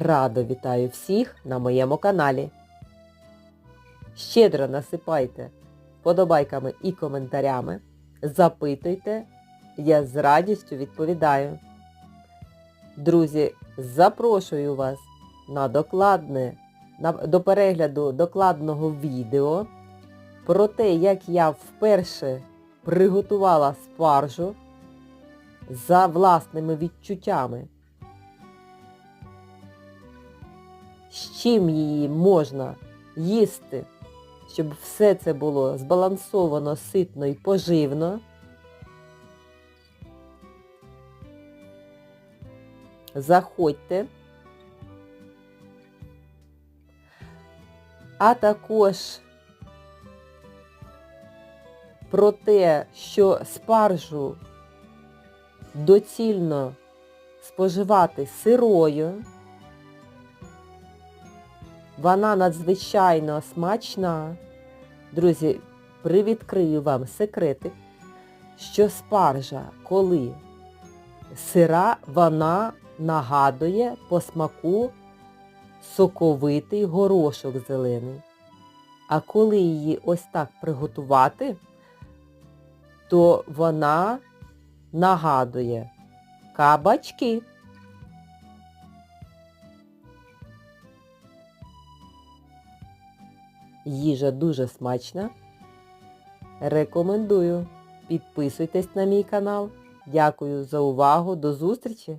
Радо вітаю всіх на моєму каналі. Щедро насипайте вподобайками і коментарями. Запитуйте, я з радістю відповідаю. Друзі, запрошую вас на докладне, на, до перегляду докладного відео про те, як я вперше приготувала спаржу за власними відчуттями. З чим її можна їсти, щоб все це було збалансовано, ситно і поживно. Заходьте. А також про те, що спаржу доцільно споживати сирою. Вона надзвичайно смачна. Друзі, привідкрию вам секретик, що спаржа, коли сира, вона нагадує по смаку соковитий горошок зелений. А коли її ось так приготувати, то вона нагадує кабачки. Їжа дуже смачна. Рекомендую. Підписуйтесь на мій канал. Дякую за увагу. До зустрічі!